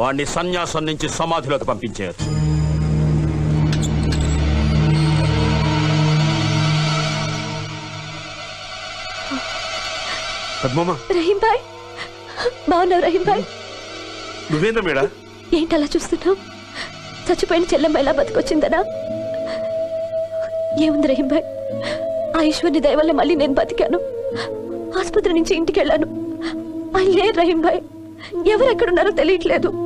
వాణ్ణి సన్యాసం నుంచి సమాధిలోకి పంపించేయచ్చు. రహీం భాయ్. బాగున్నావు రహీం భాయ్. నువ్వేందా మేడా? ఏంటి అలా చూస్తున్నావు? చచ్చిపోయిన చెల్లెమ్మ ఎలా బతికొచ్చిందనా? ఏముంది రహీం భాయ్? ఆ ఈశ్వర్ని దయ వల్ల మళ్ళీ నేను బతికాను. ఆసుపత్రి నుంచి ఇంటికి వెళ్ళాను. ఆయన లేరు రహీం భాయ్. ఎవరు ఎక్కడున్నారో తెలియట్లేదు.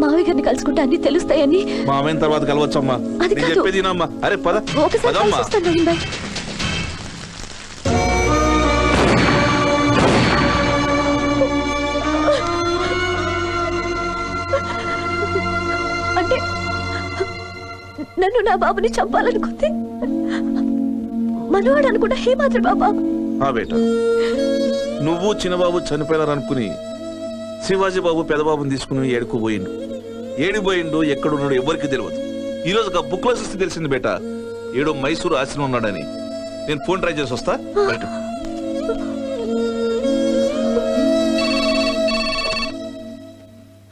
మావయ్య గారిని కలుసుకుంటే అన్ని తెలుస్తాయని. మా అమ్మాయిన తర్వాత కలవచ్చమ్మా. అది నేను కాదు. చెప్పేది వినమ్మా. అరే పద. ఒకసారి పదమ్మా. కలిసి వస్తాను రహీం భాయ్ అంటే నన్ను నా బాబుని చంపాలనుకుంది మనవాడు అనుకుంటా హేమాద్రి బాబా. ఆ బేట నువ్వు చిన్నబాబు చనిపోయారనుకుని శివాజీ బాబు పెదబాబుని తీసుకుని ఏడుకు పోయిండు. ఏడిపోయిండు ఎక్కడున్నాడు ఎవరికి తెలియదు ఈ రోజు ఒక బుక్లో చూస్తే తెలిసింది బేట. ఏడో మైసూరు ఆశ్రమం ఉన్నాడని. నేను ఫోన్ ట్రై చేసి వస్తా బయట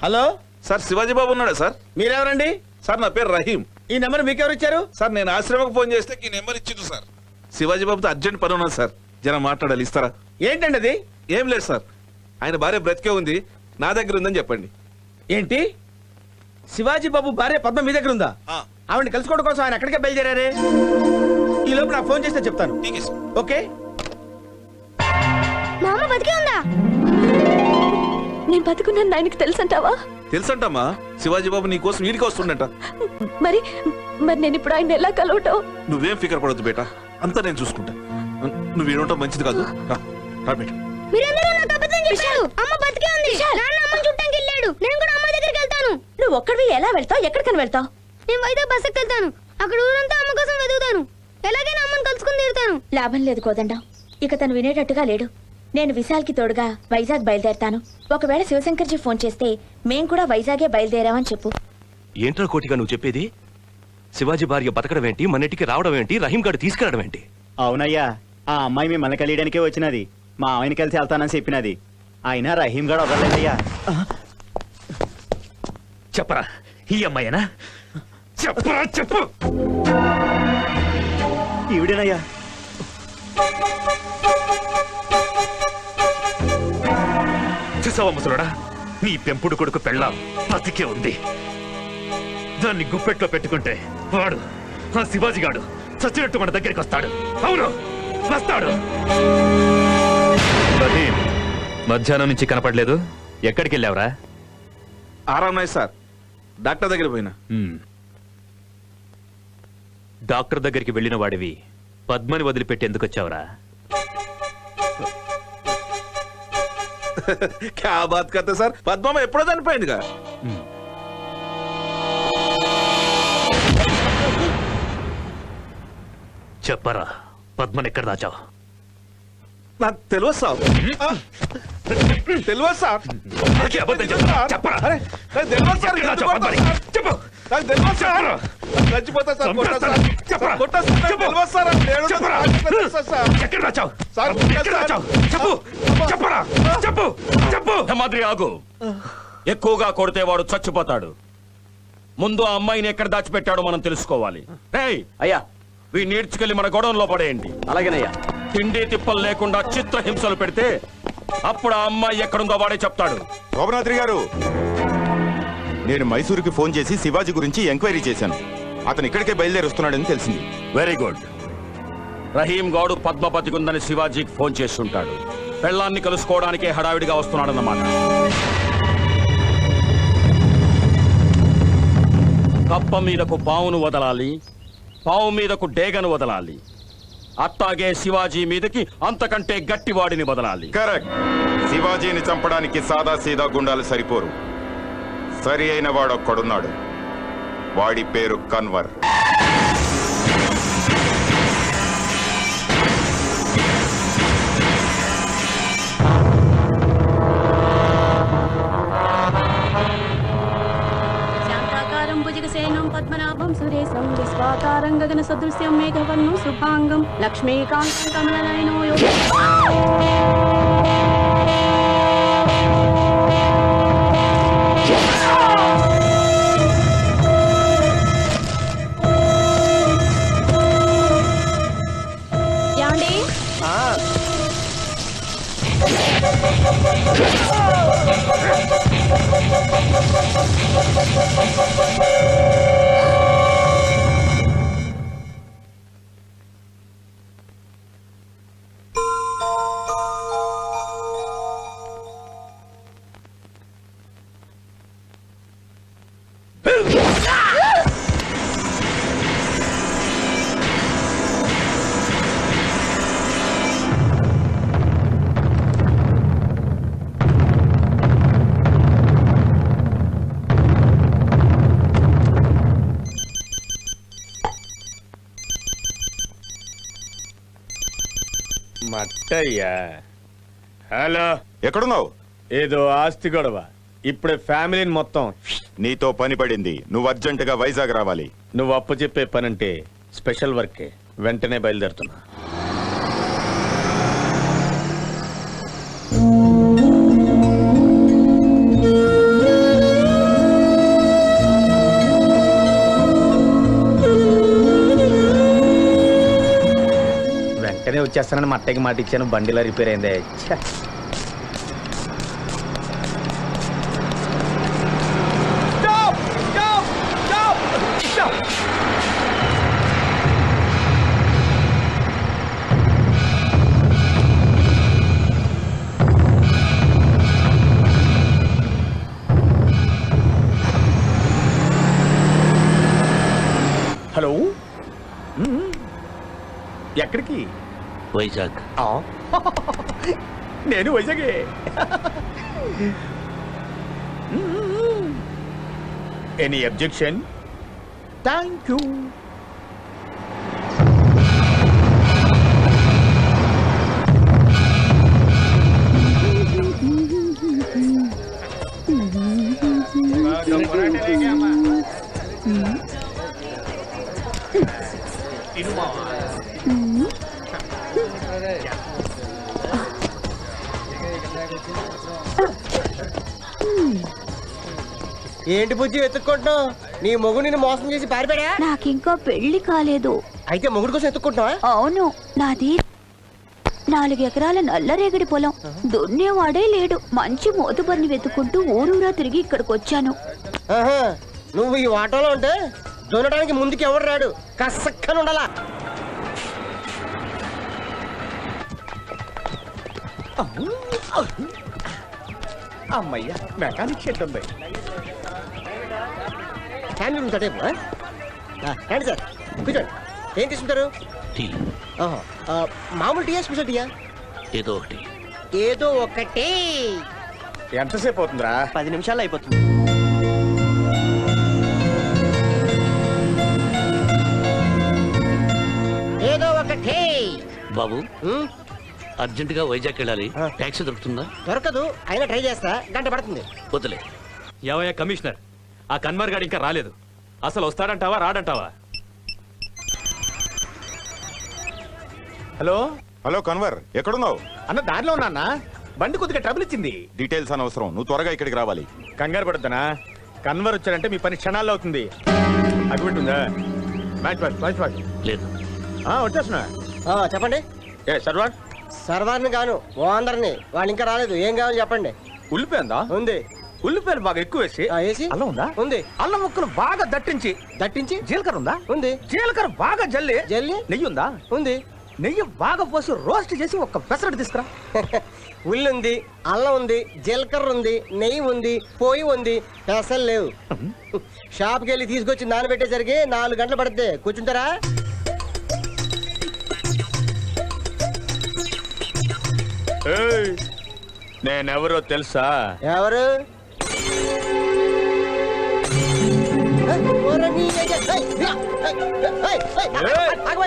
హలో? సార్ శివాజీ బాబు ఉన్నాడా సార్? మీరెవరండి? సార్ నా పేరు రహీం. ఈ నెంబర్ మీకెవరు ఇచ్చారు సార్ నేను ఆశ్రమకు ఫోన్ చేస్తే ఈ నెంబర్ ఇచ్చిండు సార్. శివాజీ బాబుతో అర్జెంట్ పని ఉన్నది సార్. జనం మాట్లాడాలి ఇస్తారా? ఏంటండి అది ఏం లేదు సార్. ఆయన భార్య బ్రతికే ఉంది. నా దగ్గర ఉందని చెప్పండి. ఏంటి? శివాజీ బాబు భార్య పద్మ మీ దగ్గర ఉందా? ఆ, ఆవిడని కలుసుకోవడం కోసం ఆయన ఎక్కడికే బయలుదేరారే? ఈ లోపు నాకు ఫోన్ చేస్తే చెప్తాను. ఓకే? మా అమ్మ బతికే ఉందా? నేను బతుకున్నాను ఆయనకి తెలుసంటావా? తెలుసంటమ్మా. శివాజీ బాబు నీ కోసం వీడికి వస్తుండట. మరి మరి నేను ఇప్పుడు ఆయన ఎలా కలవటం? నువ్వేం ఫికర్ పడొద్దు బేట. అంతా నేను చూసుకుంటా. నువ్వు ఏడుంటావు మంచిది కాదు. రా, రా బేట. మీరందరూ నాకు అబద్ధం చెప్పారు అమ్మ బతికే ఉంది. నాన్న అమ్మని చుట్టానికి వెళ్ళాడు. నేను కూడా అమ్మ దగ్గరికి వెళ్తాను. నువ్వు ఒక్కడివి ఎలా వెళ్తావు? ఎక్కడికని వెళ్తావు? నేను వైజాగ్ బస్సుకి వెళ్తాను. అక్కడ ఊరంతా అమ్మ కోసం వెతుకుతాను. ఎలాగైనా అమ్మని కలుసుకుని తీరుతాను. లాభం లేదు కోదండం. ఇక తను వినేటట్టుగా లేడు. నేను విశాల్కి తోడుగా వైజాగ్ బయలుదేరతాను. ఒకవేళ శివశంకర్జీ ఫోన్ చేస్తే మేం కూడా వైజాగే బయలుదేరామని చెప్పు. ఏంట్రా కోటిగా నువ్వు చెప్పేది? శివాజీ భార్య బతకడం ఏంటి? మన ఇంటికి రావడం ఏంటి? రహీం గారు తీసుకెళ్ళడం ఏంటి? అవునయ్యా ఆ అమ్మాయి మిమ్మల్ని కలియడానికే వచ్చినది. మా ఆయన కలిసి వెళ్తానని చెప్పినది. అయినా రహీం గడు వదలలేదయ్యా చెప్పరా ఈ అమ్మాయినా? చెప్పరా చెప్పు. ఈవిడేనయ్యా. చూసావా ముసలుడా? నీ పెంపుడు కొడుకు పెళ్ళాం బతికే ఉంది. దాన్ని గుప్పెట్లో పెట్టుకుంటే వాడు ఆ శివాజీ గాడు చచ్చినట్టు మన దగ్గరికి వస్తాడు. అవును వస్తాడు. రహీం మధ్యాహ్నం నుంచి కనపడలేదు. ఎక్కడికి వెళ్ళావురా ఆరాం నాయ్ సార్. డాక్టర్ దగ్గర పోయినా. హ్మ్. డాక్టర్ దగ్గరికి వెళ్ళిన వాడివి పద్మని వదిలిపెట్టి ఎందుకు వచ్చావురా క్యా బాత్ కతే సార్? పద్మమ్మ ఎప్పుడో చనిపోయిందిగా. చెప్పరా పద్మని ఎక్కడ దాచావు? నాకు తెలియదు సార్. తెలియదు సార్. నాకే అబద్ధం చెప్తున్నా. చెప్పరా. అరే నాకు తెలియదు సార్. ఎక్కడ దాచావు పద్మని? చెప్పు. నాకు తెలియదు సార్. చెప్పరా? చచ్చిపోతా సార్ కొట్టా సార్. చంపేస్తాను. చెప్పరా? కొట్టా సార్ నాకు చెప్పు. తెలియదు సార్. నాకు తెలియదు చెప్పరా? నాకు తెలుసా సార్ ఎక్కడ సార్, ఎక్కడ చెప్పు. చెప్పరా. చెప్పు. చెప్పు. ఆగు. ఎక్కువగా కొడితే వాడు చచ్చిపోతాడు. ముందు ఆ అమ్మాయిని ఎక్కడ దాచిపెట్టాడో మనం తెలుసుకోవాలి. రేయ్ అయ్యా. వీ నీడ్చుకెళ్ళి మన గొడవంలో పడేయండి. అలాగేనయ్యా. తిండి తిప్పలు లేకుండా చిత్రహింసలు పెడితే అప్పుడు ఆ అమ్మాయి ఎక్కడుందో వాడే చెప్తాడు. శోభనాద్రి గారు నేను మైసూరుకి ఫోన్ చేసి శివాజీ గురించి ఎంక్వైరీ చేశాను. అతను ఇక్కడికే బయలుదేరి వస్తున్నాడని తెలిసింది. వెరీ గుడ్ రహీం గౌడు ఉందని శివాజీకి ఫోన్ చేస్తుంటాడు. పెళ్ళాన్ని కలుసుకోవడానికే హడావిడిగా వస్తున్నాడన్నమాట. కప్ప మీదకు పావును వదలాలి పావు మీదకు డేగను వదలాలి. అట్టాగే శివాజీ మీదకి అంతకంటే గట్టివాడిని వదలాలి. కరెక్ట్. శివాజీని చంపడానికి సాదా సీదా గుండాలు సరిపోరు. సరి అయిన వాడొక్కడున్నాడు. వాడి పేరు కన్వర్. సురేశం గగన సదృశ్యం మేఘవర్ణం శుభాంగం. లక్ష్మీకాంతం కమలనయనో యోగి ఏంటయ్యా? హలో. ఎక్కడున్నావు? ఏదో ఆస్తి గొడవ. ఇప్పుడే ఫ్యామిలీని మొత్తం నీతో పని పడింది. నువ్వు అర్జెంటుగా వైజాగ్ రావాలి. నువ్వు అప్పు చెప్పే పనంటే స్పెషల్ వర్కే. వెంటనే బయలుదేరుతున్నా. వచ్చేస్తానని మా మాట ఇచ్చాను. బండిలా రిపేర్ అయిందే. వైజాగ్. ఆ. నేను వైజాగే. ఎనీ అబ్జెక్షన్ థ్యాంక్ యూ ఏంటి బుజ్జి వెతుక్కుంటున్నావు? నీ మొగుడు నిన్ను మోసం చేసి పారిపోయా నాకింకా పెళ్ళి కాలేదు. అయితే మొగుడు కోసం ఎత్తుక్కుంటున్నావా అవును నాది నాలుగు ఎకరాల నల్లరేగడి పొలం. దున్నేవాడే లేడు. మంచి మోతుబరిని వెతుకుంటూ ఊరూరా తిరిగి ఇక్కడికి వచ్చాను నువ్వు ఈ ఆటోలో ఉంటే దున్నడానికి ముందుకి ఎవడు రాడు? కసక్కని ఉండాలా? అమ్మయ్యా మెకానిక్ ఉంది. ఫ్యామిలీ రూమ్ టైపు రండి సార్ కూర్చోండి. ఏం తీసుకుంటారు? ఆహా, ఆ, మామూలు టీయా స్పెషల్ టీయా ఏదో ఒకటి. ఏదో ఒకటి. ఎంతసేపు అవుతుందిరా? పది నిమిషాలు అయిపోతుంది. ఏదో ఒకటి. బాబు ఉమ్, అర్జెంటుగా వైజాగ్ వెళ్ళాలి. ట్యాక్సీ దొరుకుతుందా? దొరకదు అయినా ట్రై చేస్తా గంట పడుతుంది. వదిలే ఏవయ్యా కమిషనర్ ఆ కన్వర్ గాడు ఇంకా రాలేదు. అసలు వస్తాడంటావా రాడంటావా? హలో? హలో కన్వర్ ఎక్కడున్నావు? అన్న దారిలో ఉన్నా. బండి కొద్దిగా ట్రబుల్ ఇచ్చింది. డీటెయిల్స్ అనవసరం నువ్వు త్వరగా ఇక్కడికి రావాలి. కంగారు పడుతున్నా కన్వర్ వచ్చాడంటే మీ పని క్షణాల్లో అవుతుంది. ఉందా మ్యాచ్ మ్యాచ్ మ్యాచ్ మ్యాచ్ వచ్చేస్తున్నా వచ్చేస్తున్నా. ఆ, చెప్పండి. ఏ సర్వార్ సర్వార్ని గాను ఓ అందరిని. వాళ్ళు ఇంకా రాలేదు. ఏం కావాలి చెప్పండి. ఉల్లిపోయిందా ఉంది. ఉల్లిపాయలు బాగా ఎక్కువ వేసి ఆ, వేసి అల్లం ఉందా? ఉంది. అల్లం ముక్కలు బాగా దట్టించి దట్టించి? జీలకర్ర ఉందా? ఉంది. జీలకర్ర బాగా జల్లి జల్లి? నెయ్యి ఉందా? ఉంది. నెయ్యి బాగా పోసి రోస్ట్ చేసి ఒక పెసరట్టు తీసుకురా. ఉల్లి ఉంది అల్లం ఉంది జీలకర్ర ఉంది నెయ్యి ఉంది పోయి ఉంది పెసలు లేవు. షాప్కి వెళ్ళి తీసుకొచ్చి నానబెట్టేసరికి నాలుగు గంటలు పడుతుంది కూర్చుంటారా? ఏయ్, నేనెవరో తెలుసా? ఎవరు?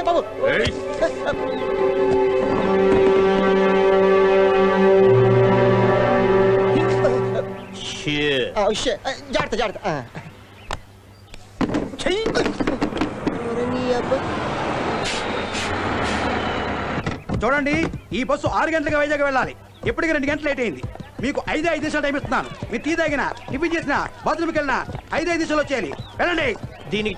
బాబు జాగ్రత్త జాగ్రత్త చూడండి ఈ బస్సు ఆరు గంటలకు వైజాగ్ వెళ్ళాలి. ఇప్పటికి రెండు గంటలు లేట్ అయింది. మీకు ఐదే ఐదు నిమిషాలు టైం ఇస్తున్నాను. మీరు టీ తాగినా టిఫిన్ చేసినా బాత్రూమ్కి వెళ్ళినా ఐదే ఐదు నిమిషాలు వచ్చేయాలి. వెళ్ళండి. దీనికి